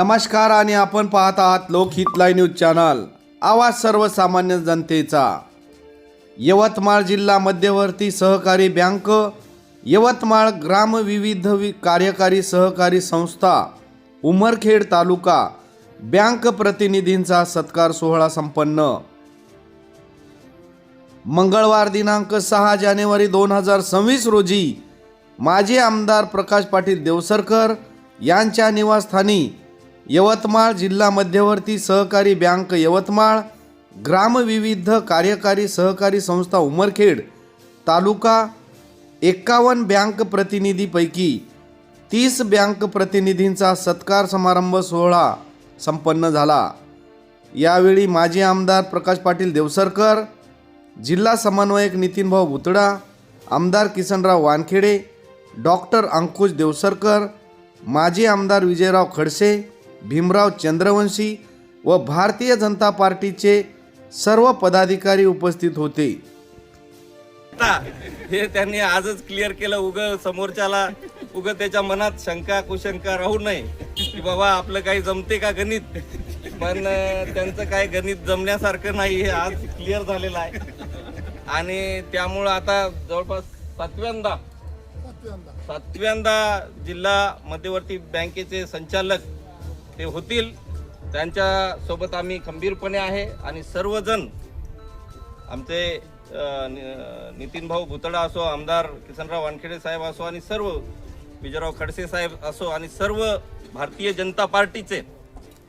नमस्कार आणि आपण पाहत आहात लोकहित लाईव्ह न्यूज चॅनल. आवाज सर्वसामान्य जनतेचा. यवतमाळ जिल्हा मध्यवर्ती सहकारी बँक यवतमाळ ग्राम विविध कार्यकारी सहकारी संस्था उमरखेड तालुका बँक प्रतिनिधींचा सत्कार सोहळा संपन्न. मंगळवार दिनांक सहा जानेवारी दोन हजार सव्वीस रोजी माजी आमदार प्रकाश पाटील देवसरकर यांच्या निवासस्थानी यवतमाळ जिल्हा मध्यवर्ती सहकारी बँक यवतमाळ ग्रामविविध कार्यकारी सहकारी संस्था उमरखेड तालुका एक्कावन्न बँक प्रतिनिधीपैकी तीस बँक प्रतिनिधींचा सत्कार समारंभ सोहळा संपन्न झाला. यावेळी माजी आमदार प्रकाश पाटील देवसरकर जिल्हा समन्वयक नितीनभाऊ भुतडा आमदार किसनराव वानखेडे डॉक्टर अंकुश देवसरकर माजी आमदार विजयराव खडसे भीमराव चंद्रवंशी व भारतीय जनता पार्टीचे सर्व पदाधिकारी उपस्थित होते. आता हे त्यांनी आजच क्लिअर केलं. उग समोरच्याला उग त्याच्या मनात शंका कुशंका राहू नये. की बाबा आपलं काही जमते का गणित? पण त्यांचं काय गणित जमण्यासारखं नाही. हे आज क्लिअर झालेलं आहे. आणि त्यामुळं आता जवळपास सातव्यांदा सातव्यांदा जिल्हा मध्यवर्ती बँकेचे संचालक ते होतील. त्यांच्यासोबत आम्ही खंबीरपणे आहे आणि सर्वजण आमचे नितीनभाऊ नि- नितीन भाऊ भुतडा असो आमदार किसनराव वानखेडे साहेब असो आणि सर्व विजयराव खडसे साहेब असो आणि सर्व भारतीय जनता पार्टीचे.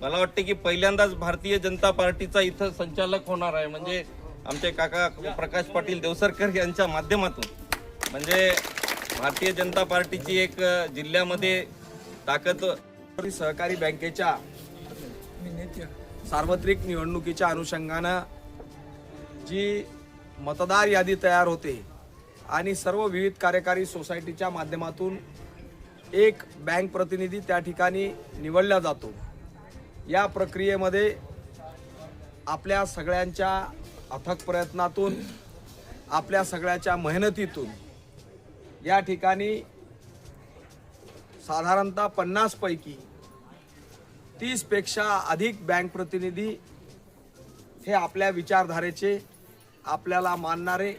मला वाटते की पहिल्यांदाच भारतीय जनता पार्टीचा इथं संचालक होणार आहे. म्हणजे आमचे काका प्रकाश पाटील देवसरकर यांच्या माध्यमातून. म्हणजे भारतीय जनता पार्टीची एक जिल्ह्यामध्ये ताकद सहकारी बँकेच्या सार्वत्रिक निवडणुकीच्या अनुषंगानं जी मतदार यादी तयार होते आणि सर्व विविध कार्यकारी सोसायटीच्या माध्यमातून एक बँक प्रतिनिधी त्या ठिकाणी निवडला जातो. या प्रक्रियेमध्ये आपल्या सगळ्यांच्या अथक प्रयत्नातून आपल्या सगळ्याच्या मेहनतीतून या ठिकाणी साधारणतः पन्नासपैकी तीसपेक्षा अधिक बँक प्रतिनिधी हे आपल्या विचारधारेचे आपल्याला मानणारे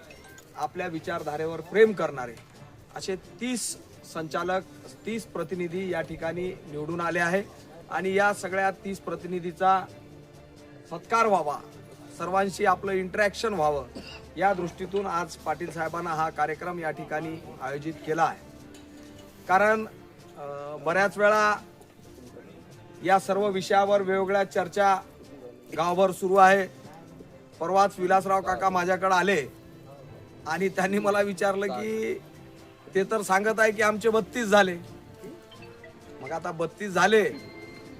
आपल्या विचारधारेवर प्रेम करणारे असे तीस संचालक तीस प्रतिनिधी या ठिकाणी निवडून आले आहे. आणि या सगळ्या तीस प्रतिनिधीचा सत्कार व्हावा सर्वांशी आपलं इंटरॅक्शन व्हावं या दृष्टीतून आज पाटील साहेबांना हा कार्यक्रम या ठिकाणी आयोजित केला आहे. कारण बऱ्याच वेळा या सर्व विषयावर वेगवेगळ्या चर्चा गावभर सुरू आहे. परवाच विलासराव काका माझ्याकडे आले आणि त्यांनी मला विचारलं की ते तर सांगत आहे की आमचे बत्तीस झाले. मग आता बत्तीस झाले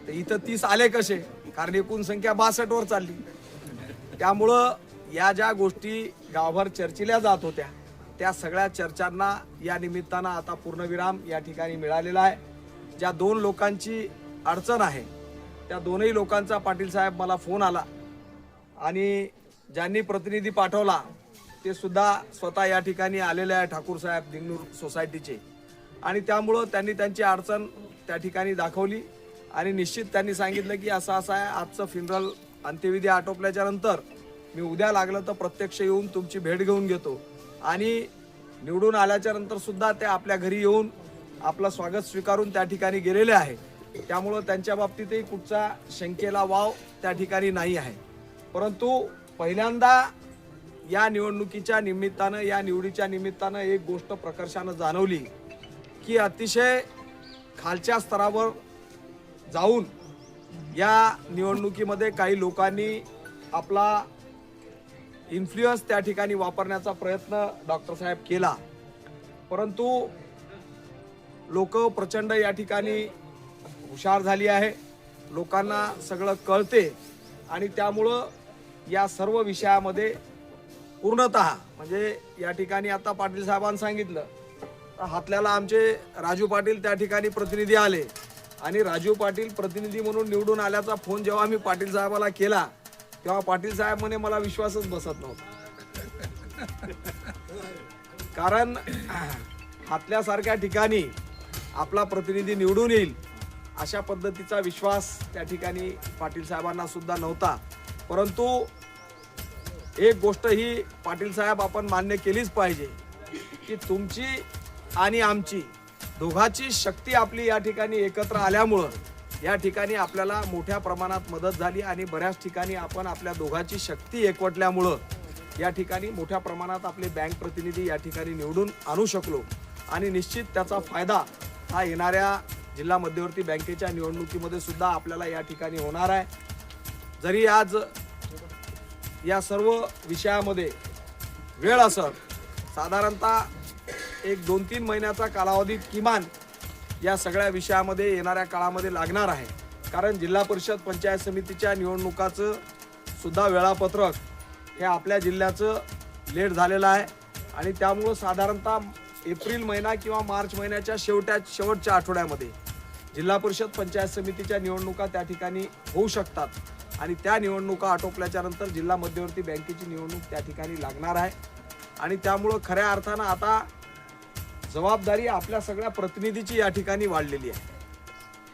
तर इथं तीस आले कसे? कारण एकूण संख्या बासष्ट वर चालली. त्यामुळं या ज्या गोष्टी गावभर चर्चिल्या जात होत्या त्या सगळ्या चर्चांना या निमित्तानं आता पूर्णविराम या ठिकाणी मिळालेला आहे. ज्या दोन लोकांची अडचण आहे त्या दोनही लोकांचा पाटील साहेब मला फोन आला आणि ज्यांनी प्रतिनिधी पाठवला ते सुद्धा स्वतः या ठिकाणी आलेले आहे ठाकूर साहेब दिंगनूर सोसायटीचे. आणि त्यामुळं त्यांनी त्यांची अडचण त्या ठिकाणी दाखवली आणि निश्चित त्यांनी सांगितलं की असं असं आहे आजचं फिनरल अंत्यविधी आटोपल्याच्या नंतर मी उद्या लागलं तर प्रत्यक्ष येऊन तुमची भेट घेऊन घेतो. आणि निवडून आल्याच्यानंतर सुद्धा ते आपल्या घरी येऊन आपलं स्वागत स्वीकारून त्या ठिकाणी गेलेले आहे. त्यामुळं त्यांच्या बाबतीतही कुठचा शंकेला वाव त्या ठिकाणी नाही आहे. परंतु पहिल्यांदा या निवडणुकीच्या निमित्तानं या निवडीच्या निमित्तानं एक गोष्ट प्रकर्षानं जाणवली की अतिशय खालच्या स्तरावर जाऊन या निवडणुकीमध्ये काही लोकांनी आपला इन्फ्लुअन्स त्या ठिकाणी वापरण्याचा प्रयत्न डॉक्टर साहेब केला. परंतु लोक प्रचंड या ठिकाणी हुशार झाली आहे. लोकांना सगळं कळते आणि त्यामुळं या सर्व विषयामध्ये पूर्णत म्हणजे या ठिकाणी आता पाटील साहेबांनी सांगितलं तर हातल्याला आमचे राजू पाटील त्या ठिकाणी प्रतिनिधी आले. आणि राजू पाटील प्रतिनिधी म्हणून निवडून आल्याचा फोन जेव्हा आम्ही पाटील साहेबाला केला तेव्हा पाटील साहेब म्हणे मला विश्वासच बसत नव्हता. कारण हातल्यासारख्या ठिकाणी आपला प्रतिनिधी निवडून येईल अशा पद्धतीचा विश्वास त्या ठिकाणी पाटील साहेबांना सुद्धा नव्हता. परंतु एक गोष्ट ही पाटील साहेब आपण मान्य केलीच पाहिजे की तुमची आणि आमची दोघाची शक्ती आपली या ठिकाणी एकत्र आल्यामुळं या ठिकाणी आपल्याला मोठ्या प्रमाणात मदत झाली आणि बऱ्याच ठिकाणी आपण आपल्या दोघाची शक्ती एकवटल्यामुळं या ठिकाणी मोठ्या प्रमाणात आपले बँक प्रतिनिधी या ठिकाणी निवडून आणू शकलो. आणि निश्चित त्याचा फायदा हा येणाऱ्या जिल्हा मध्यवर्ती बँकेच्या निवडणुकीमध्ये सुद्धा आपल्याला या ठिकाणी होणार आहे. जरी आज या सर्व विषयामध्ये वेळ असत साधारणतः एक दोन तीन महिन्याचा कालावधी किमान या सगळ्या विषयामध्ये येणाऱ्या काळामध्ये लागणार आहे. कारण जिल्हा परिषद पंचायत समितीच्या निवडणुकाचं सुद्धा वेळापत्रक हे आपल्या जिल्ह्याचं लेट झालेलं आहे. आणि त्यामुळं साधारणतः एप्रिल महिना किंवा मार्च महिन्याच्या शेवट्या शेवटच्या आठवड्यामध्ये जिल्हा परिषद पंचायत समितीच्या निवडणुका त्या ठिकाणी होऊ शकतात. आणि त्या निवडणुका आटोपल्याच्या नंतर जिल्हा मध्यवर्ती बँकेची निवडणूक त्या ठिकाणी लागणार आहे. आणि त्यामुळं खऱ्या अर्थानं आता जबाबदारी आपल्या सगळ्या प्रतिनिधीची या ठिकाणी वाढलेली आहे.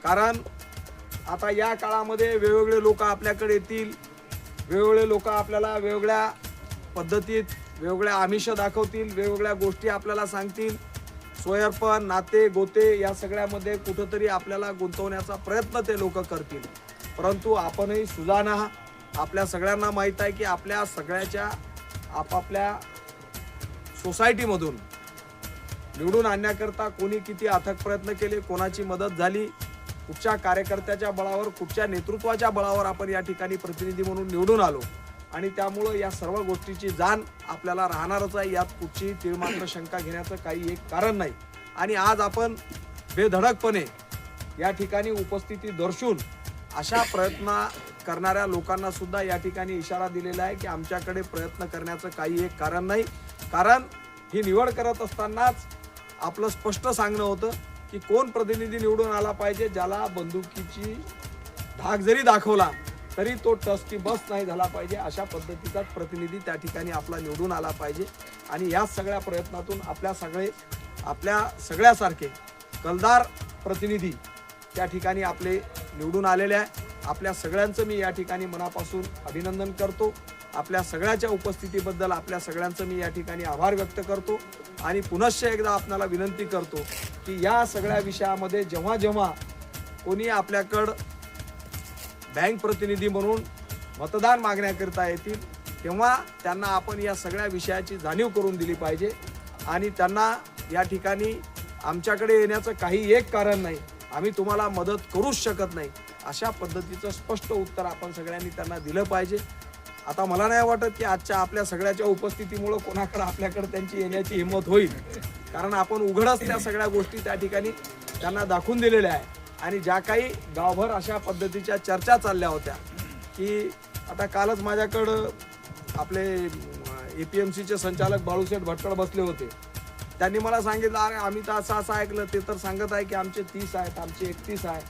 कारण आता या काळामध्ये वेगवेगळे लोक आपल्याकडे येतील वेगवेगळे लोक आपल्याला वेगवेगळ्या पद्धतीत वेगवेगळ्या आमिष दाखवतील वेगवेगळ्या गोष्टी आपल्याला सांगतील. स्वयंपण नाते गोते या सगळ्यामध्ये कुठंतरी आपल्याला गुंतवण्याचा प्रयत्न ते लोक करतील. परंतु आपणही सुजाना आपल्या सगळ्यांना माहीत आहे की आपल्या सगळ्याच्या आपापल्या सोसायटीमधून निवडून आणण्याकरता कोणी किती अथक प्रयत्न केले कोणाची मदत झाली कुठच्या कार्यकर्त्याच्या बळावर कुठच्या नेतृत्वाच्या बळावर आपण या ठिकाणी प्रतिनिधी म्हणून निवडून आलो? आणि त्यामुळं या सर्व गोष्टीची जाण आपल्याला राहणारच आहे. यात कुठचीही तिळमात्र शंका घेण्याचं काही एक कारण नाही. आणि आज आपण बेधडकपणे या ठिकाणी उपस्थिती दर्शवून अशा प्रयत्न करणाऱ्या लोकांना सुद्धा या ठिकाणी इशारा दिलेला आहे की आमच्याकडे प्रयत्न करण्याचं काही एक कारण नाही. कारण ही निवड करत असतानाच आपलं स्पष्ट सांगणं होतं की कोण प्रतिनिधी निवडून आला पाहिजे ज्याला बंदुकीची धाक जरी दाखवला तरी तो टस्टी बस नाही झाला पाहिजे. अशा पद्धतीचाच प्रतिनिधी त्या ठिकाणी आपला निवडून आला पाहिजे. आणि या सगळ्या प्रयत्नातून आपल्या सगळे आपल्या सगळ्यासारखे कलदार प्रतिनिधी त्या ठिकाणी आपले निवडून आलेले आहे. आपल्या सगळ्यांचं मी या ठिकाणी मनापासून अभिनंदन करतो. आपल्या सगळ्याच्या उपस्थितीबद्दल आपल्या सगळ्यांचं मी या ठिकाणी आभार व्यक्त करतो आणि पुनश्च एकदा आपणाला विनंती करतो की या सगळ्या विषयामध्ये जेव्हा जेव्हा कोणी आपल्याकडं बँक प्रतिनिधी म्हणून मतदान मागण्याकरिता येतील तेव्हा त्यांना आपण या सगळ्या विषयाची जाणीव करून दिली पाहिजे आणि त्यांना या ठिकाणी आमच्याकडे येण्याचं काही एक कारण नाही. आम्ही तुम्हाला मदत करूच शकत नाही. अशा पद्धतीचं स्पष्ट उत्तर आपण सगळ्यांनी त्यांना दिलं पाहिजे. आता मला नाही वाटत की आजच्या आपल्या सगळ्याच्या उपस्थितीमुळं कोणाकडे आपल्याकडे त्यांची येण्याची हिंमत होईल. कारण आपण उघडच त्या सगळ्या गोष्टी त्या ठिकाणी त्यांना दाखवून दिलेल्या आहे. आणि ज्या काही गावभर अशा पद्धतीच्या चर्चा चालल्या होत्या की आता कालच माझ्याकडं आपले ए पी एम सीचे संचालक बाळूसेठ भटकड बसले होते. त्यांनी मला सांगितलं अरे आम्ही तर असं असं ऐकलं. ते तर सांगत आहे की आमचे तीस आहेत आमचे एकतीस आहे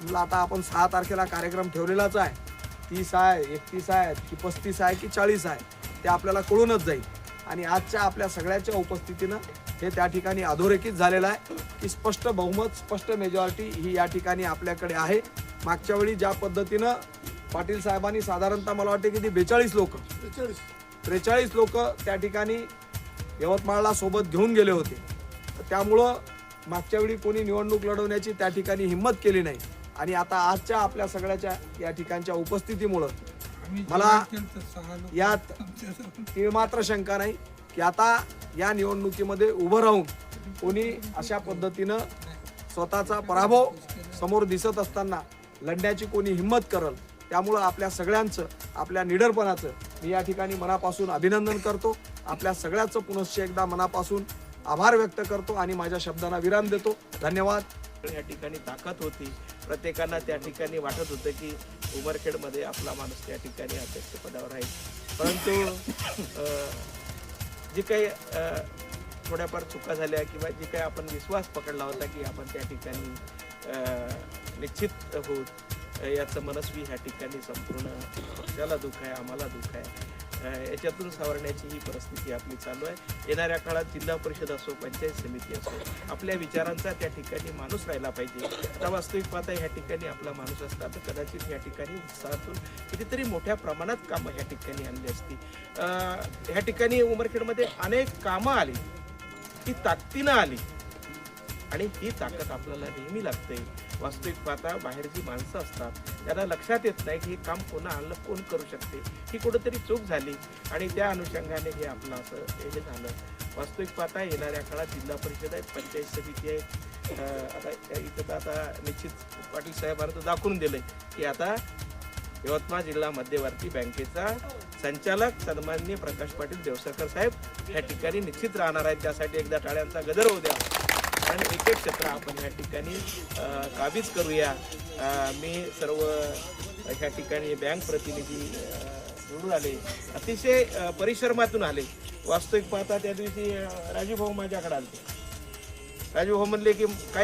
म्हटलं आता आपण सहा तारखेला कार्यक्रम ठेवलेलाच आहे. तीस आहे एकतीस आहे की पस्तीस आहे की चाळीस आहे ते आपल्याला कळूनच जाईल. आणि आजच्या आपल्या सगळ्याच्या उपस्थितीनं हे त्या ठिकाणी अधोरेखित झालेलं आहे की स्पष्ट बहुमत स्पष्ट मेजॉरिटी ही या ठिकाणी आपल्याकडे आहे. मागच्या वेळी ज्या पद्धतीनं पाटील साहेबांनी साधारणतः मला वाटते की ती बेचाळीस लोक त्रेचाळीस लोक त्या ठिकाणी यवतमाळला सोबत घेऊन गेले होते. त्यामुळं मागच्या वेळी कोणी निवडणूक लढवण्याची त्या ठिकाणी हिंमत केली नाही. आणि आता आजच्या आपल्या सगळ्याच्या या ठिकाणच्या उपस्थितीमुळं मला यात तीळमात्र शंका नाही की आता या निवडणुकीमध्ये उभं राहून कोणी अशा पद्धतीनं स्वतःचा पराभव समोर दिसत असताना लढण्याची कोणी हिंमत करल त्यामुळं आपल्या सगळ्यांचं आपल्या निडरपणाचं मी या ठिकाणी मनापासून अभिनंदन करतो. आपल्या सगळ्याचं पुनश्च एकदा मनापासून आभार व्यक्त करतो आणि माझ्या शब्दांना विराम देतो. धन्यवाद. या ठिकाणी ताकद होती. प्रत्येकांना त्या ठिकाणी वाटत होतं की उमरखेडमध्ये आपला माणूस त्या ठिकाणी अध्यक्षपदावर राहील. परंतु जी काही थोड्याफार चुका झाल्या किंवा जी काही आपण विश्वास पकडला होता की आपण त्या ठिकाणी निश्चित होऊ याचं मनस्वी ह्या ठिकाणी संपूर्ण पक्षाला दुःख आहे आम्हाला दुःख आहे. याच्यातून सावरण्याची ही परिस्थिती आपली चालू आहे. येणाऱ्या काळात जिल्हा परिषद असो पंचायत समिती असो आपल्या विचारांचा त्या ठिकाणी माणूस राहिला पाहिजे. आता वास्तविक पाहता ह्या ठिकाणी आपला माणूस असता तर कदाचित या ठिकाणी उत्साहातून कितीतरी मोठ्या प्रमाणात कामं ह्या ठिकाणी आणली असती. ह्या ठिकाणी उमरखेडमध्ये अनेक कामं आली. ती ताकदीनं आली. आणि ही ताकद आपल्याला नेहमी लागते. वास्तविक पाहता बाहेरची माणसं असतात. त्यांना लक्षात येत नाही की हे काम कोणा आणलं कोण करू शकते? ही कुठंतरी चूक झाली. आणि त्या अनुषंगाने हे आपलं असं हे झालं. वास्तविक पाहता येणाऱ्या काळात जिल्हा परिषद आहे पंचायत समिती आहे. आता इथं तर आता निश्चित पाटील साहेबांना तर दाखवून दिलं की आता यवतमाळ जिल्हा मध्यवर्ती बँकेचा संचालक सन्माननीय प्रकाश पाटील देवसरकर साहेब या ठिकाणी निश्चित राहणार आहेत. त्यासाठी एकदा टाळ्यांचा गजर होऊ द्या. आणि एक एक क्षेत्र आपण या ठिकाणी काबीज करूया. मी सर्व ह्या ठिकाणी बँक प्रतिनिधी निवडून आले. अतिशय परिश्रमातून आले. वास्तविक पाहता त्या दिवशी अ, राजू भाऊ माझ्याकडे आले राजू भाऊ म्हणले की काय